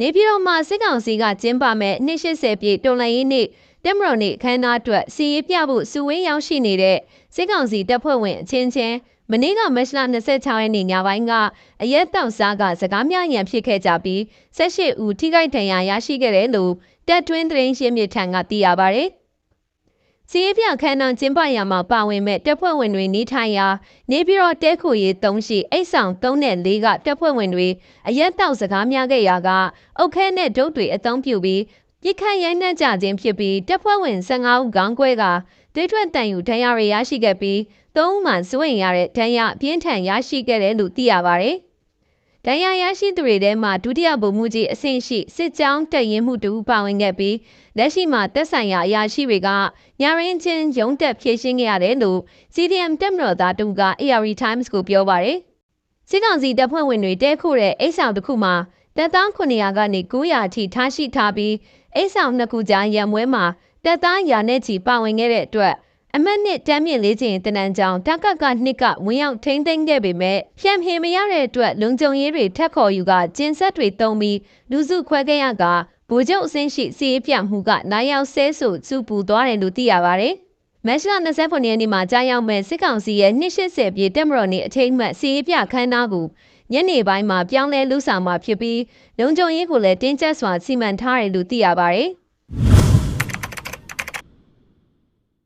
နေပြည်တော်မှာစစ်ကောင်စီကကျင်းပမဲ့280ပြည့်တော်လှန်ရေးနေ့တက်မတော်နေ့ခမ်းနားအတွက်စီရေးပြဖို့စုဝေးရောက်ရှိနေတဲ့စစ်ကောင်စီတပ်ဖွဲ့ဝင်အချင်းချင်းမနေ့ကမတ်လ26ရက်နေ့ညပိုင်းကအရက်တောက်စားကစကားများရန်ဖြစ်ခဲ့ကြပြီး18ဦးထိခိုက်ဒဏ်ရာရရှိခဲ့တယ်လို့တပ်တွင်းသတင်းရှင်းမြစ်ထံကသိရပါဗျ။ စီးပြခန်းတော်ကျင်းပရာမှာပါဝင်မဲ့တပ်ဖွဲ့ဝင်တွေနေထိုင်ရာနေပြည်တော်တဲခိုရေး၃ရှိအိတ်ဆောင်၃နဲ့၄ကတပ်ဖွဲ့ဝင်တွေအရက်တောက်စကားများခဲ့ရာကအုတ်ခဲနဲ့ဒုတ်တွေအသုံးပြုပြီးပြစ်ခတ်ရိုင်းနှက်ကြခြင်းဖြစ်ပြီးတပ်ဖွဲ့ဝင်15ဦးခေါင်းကွဲကဒိတ်ထွက်တန်ယူဒဏ်ရာတွေရရှိခဲ့ပြီး၃ဦးမှစွန့်ရတဲ့ဒဏ်ရာပြင်းထန်ရရှိခဲ့တယ်လို့သိရပါတယ်။ ဒဏ်ရာရရှိသူတွေထဲမှာဒုတိယဗိုလ်မှူးကြီးအဆင့်ရှိစစ်ကြောင်းတပ်ရင်းမှုတူပါဝင်ခဲ့ပြီးလက်ရှိမှာတက်ဆိုင်ရာအရာရှိတွေကညာရင်းချင်းရုံးတက်ဖြည့်ရှင်းခဲ့ရတယ်လို့ CDM တက်မတော်သားတူက ARD Times ကိုပြောပါတယ်။စစ်ကောင်စီတပ်ဖွဲ့ဝင်တွေတဲခုတဲ့အိတ်ဆောင်တစ်ခုမှာတပ်သား900ကနေ900အထိထားရှိထားပြီးအိတ်ဆောင်နှစ်ခုကြားရံမွဲမှာတပ်သားရာနဲ့ချီပါဝင်ခဲ့တဲ့အတွက် အမတ်နှစ်တမ်းမြင့်လေးချင်းတနန်ကြောင်တကကနှစ်ကဝင်ရောက်ထိမ့်သိမ်းခဲ့ပေမဲ့ဖြန့်ဟင်မရတဲ့အတွက်လုံခြုံရေးတွေထက်ခေါ်ယူကကျင်းဆက်တွေတုံးပြီးလူစုခွဲခဲ့ရကဗိုလ်ချုပ်အစင်းရှိစီးပြမှုကနိုင်ရောက်ဆဲဆိုစုပူသွားတယ်လို့သိရပါတယ်။မတ်လ29ရက်နေ့မှာကြားရောက်မဲ့စစ်ကောင်စီရဲ့280ပြည့်တက်မတော်နေ့အထိမ်းအမှတ်စီးပြခမ်းနားကိုညနေပိုင်းမှာပြောင်းလဲလူဆောင်မှာဖြစ်ပြီးလုံခြုံရေးကိုလည်းတင်းကျပ်စွာစီမံထားတယ်လို့သိရပါတယ်။